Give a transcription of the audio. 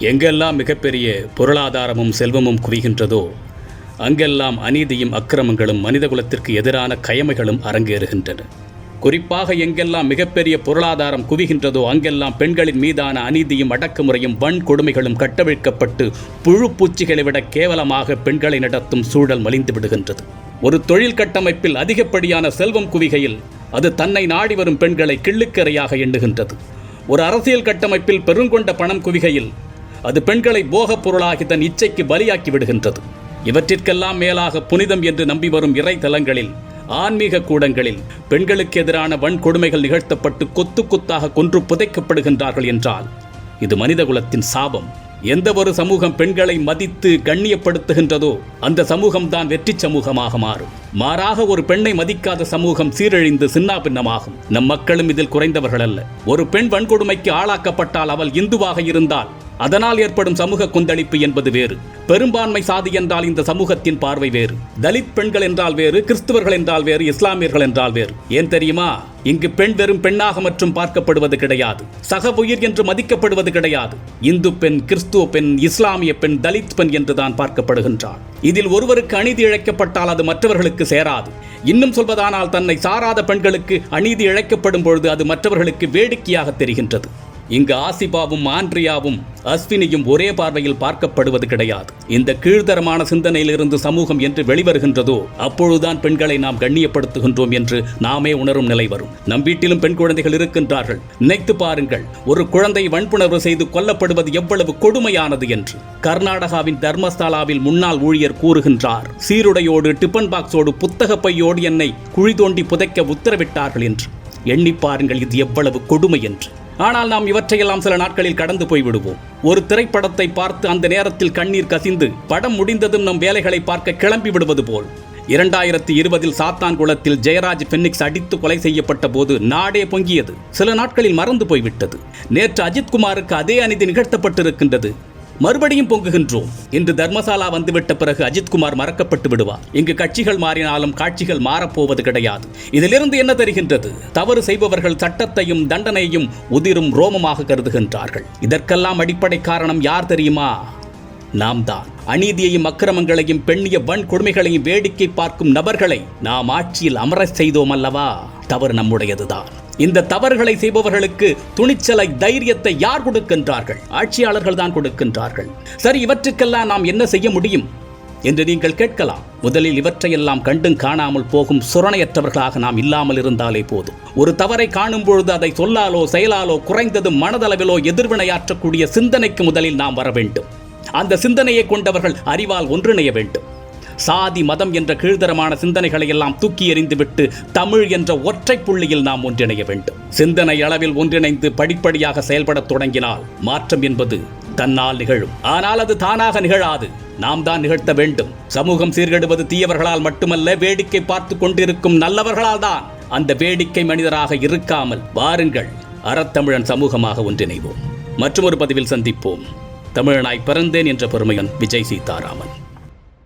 எங்கெல்லாம் மிகப்பெரிய பொருளாதாரமும் செல்வமும் குவிகின்றதோ அங்கெல்லாம் அநீதியும் அக்கிரமங்களும் மனிதகுலத்திற்கு எதிரான கயமைகளும் அரங்கேறுகின்றன. குறிப்பாக எங்கெல்லாம் மிகப்பெரிய பொருளாதாரம் குவிகின்றதோ அங்கெல்லாம் பெண்களின் மீதான அநீதியும் அடக்குமுறையும் வன்கொடுமைகளும் கட்டவிழ்க்கப்பட்டு புழு பூச்சிகளை விட கேவலமாக பெண்களை நடத்தும் சூழல் மலிந்து விடுகின்றது. ஒரு தொழில் கட்டமைப்பில் அதிகப்படியான செல்வம் குவிகையில் அது தன்னை நாடி வரும் பெண்களை கிள்ளுக்கரையாக எண்ணுகின்றது. ஒரு அரசியல் கட்டமைப்பில் பெருங்கொண்ட பணம் குவிகையில் அது பெண்களை போகப் பொருளாகி தன் இச்சைக்கு பலியாக்கி விடுகின்றது. இவற்றிற்கெல்லாம் மேலாக புனிதம் என்று நம்பி வரும் இறைத்தலங்களில் ஆன்மீக கூடங்களில் பெண்களுக்கு எதிரான வன்கொடுமைகள் நிகழ்த்தப்பட்டு கொத்து கொத்தாக கொன்று புதைக்கப்படுகின்றார்கள் என்றால் இது மனிதகுலத்தின் சாபம். எந்த ஒரு சமூகம் பெண்களை மதித்து கண்ணியப்படுத்துகின்றதோ அந்த சமூகம்தான் வெற்றி சமூகமாக மாறும். மாறாக ஒரு பெண்ணை மதிக்காத சமூகம் சீரழிந்து சின்னாபின்னமாகும். நம் மக்களும் இதில் குறைந்தவர்கள் அல்ல. ஒரு பெண் வன்கொடுமைக்கு ஆளாக்கப்பட்டால் அவள் இந்துவாக இருந்தால் அதனால் ஏற்படும் சமூக கொந்தளிப்பு என்பது வேறு. பெரும்பான்மை சாதி என்றால் இந்த சமூகத்தின் பார்வை வேறு. தலித் பெண்கள் என்றால் வேறு கிறிஸ்துவர்கள் என்றால் வேறு இஸ்லாமியர்கள் என்றால் வேறு. ஏன் தெரியுமா? இங்கு பெண் வெறும் பெண்ணாக மற்றும் பார்க்கப்படுவது கிடையாது. சக உயிர் என்று மதிக்கப்படுவது கிடையாது. இந்து பெண் கிறிஸ்துவ பெண் இஸ்லாமிய பெண் தலித் பெண் என்றுதான் பார்க்கப்படுகின்றாள். இதில் ஒருவருக்கு அநீதி இழைக்கப்பட்டால் அது மற்றவர்களுக்கு சேராது. இன்னும் சொல்வதானால் தன்னை சாராத பெண்களுக்கு அநீதி இழைக்கப்படும் பொழுது அது மற்றவர்களுக்கு வேடிக்கையாக தெரிகின்றது. இங்கு ஆசிபாவும் ஆண்ட்ரியாவும் அஸ்வினியும் ஒரே பார்வையில் பார்க்கப்படுவது கிடையாது. இந்த கீழ்த்தரமான சிந்தனையிலிருந்து சமூகம் என்று வெளிவருகின்றதோ அப்பொழுதுதான் பெண்களை நாம் கண்ணியப்படுத்துகின்றோம் என்று நாமே உணரும் நிலை வரும். நம் வீட்டிலும் பெண் குழந்தைகள் இருக்கின்றார்கள். நினைத்து பாருங்கள் ஒரு குழந்தை வன்புணர்வு செய்து கொல்லப்படுவது எவ்வளவு கொடுமையானது என்று. கர்நாடகாவின் தர்மஸ்தலாவில் முன்னாள் ஊழியர் கூறுகின்றார் சீருடையோடு டிபன் பாக்ஸோடு புத்தக பையோடு என்னை குழி தோண்டி புதைக்க உத்தரவிட்டார்கள் என்று. எண்ணி பாருங்கள் இது எவ்வளவு கொடுமை என்று. ஆனால் நாம் இவற்றையெல்லாம் சில நாட்களில் கடந்து போய்விடுவோம். ஒரு திரைப்படத்தை பார்த்து அந்த நேரத்தில் கண்ணீர் கசிந்து படம் முடிந்ததும் நம் வேலைகளை பார்க்க கிளம்பி விடுவது போல். இரண்டாயிரத்தி இருபதில் சாத்தான் குளத்தில் ஜெயராஜ் பென்னிக்ஸ் அடித்து கொலை செய்யப்பட்ட போது நாடே பொங்கியது. சில நாட்களில் மறந்து போய்விட்டது. நேற்று அஜித்குமாருக்கு அதே அநீதி நிகழ்த்தப்பட்டிருக்கின்றது. மறுபடியும் பொங்குகின்றோம். இன்று தர்மசாலா வந்துவிட்ட பிறகு அஜித்குமார் மறக்கப்பட்டு விடுவார். இங்கு கட்சிகள் மாறினாலும் காட்சிகள் மாறப்போவது கிடையாது. இதிலிருந்து என்ன தெரிகின்றது? தவறு செய்பவர்கள் சட்டத்தையும் தண்டனையும் உதிரும் ரோமமாக கருதுகின்றார்கள். இதற்கெல்லாம் அடிப்படை காரணம் யார் தெரியுமா? நாம் தான் அநீதியையும் அக்கிரமங்களையும் பெண்ணிய வன்கொடுமைகளையும் வேடிக்கை பார்க்கும் நபர்களை நாம் ஆட்சியில் அமரச் செய்தோம் அல்லவா? தவறு நம்முடையதுதான். இந்த தவறுகளை செய்பவர்களுக்கு துணிச்சலை தைரியத்தை யார் கொடுக்கின்றார்கள்? ஆட்சியாளர்கள் தான் கொடுக்கின்றார்கள். சரி இவற்றுக்கெல்லாம் நாம் என்ன செய்ய முடியும்? என்று நீங்கள் கேட்கலாம். முதலில் இவற்றையெல்லாம் கண்டும் காணாமல் போகும் சுரணையற்றவர்களாக நாம் இல்லாமல் இருந்தாலே போதும். ஒரு தவறை காணும் பொழுது அதை சொல்லாலோ செயலாலோ குறைந்தது மனதளவிலோ எதிர்வினையாற்றக்கூடிய சிந்தனைக்கு முதலில் நாம் வர வேண்டும். அந்த சிந்தனையை கொண்டவர்கள் அறிவால் ஒன்றிணைய வேண்டும். சாதி மதம் என்ற கீழ்தரமான சிந்தனைகளை எல்லாம் தூக்கி எறிந்துவிட்டு தமிழ் என்ற ஒற்றை புள்ளியில் நாம் ஒன்றிணைய வேண்டும். சிந்தனை அளவில் ஒன்றிணைந்து படிப்படியாக செயல்படத் தொடங்கினால் மாற்றம் என்பது தன்னால் நிகழும். ஆனால் அது தானாக நிகழாது. நாம் தான் நிகழ்த்த வேண்டும். சமூகம் சீர்கெடுவது தீயவர்களால் மட்டுமல்ல வேடிக்கை பார்த்து கொண்டிருக்கும் நல்லவர்களால் தான். அந்த வேடிக்கை மனிதராக இருக்காமல் வாருங்கள். அறத்தமிழன் சமூகமாக ஒன்றிணைவோம். மற்றொரு பதிவில் சந்திப்போம். தமிழனாய் பிறந்தேன் என்ற பெருமையன் விஜய் சீதாராமன்.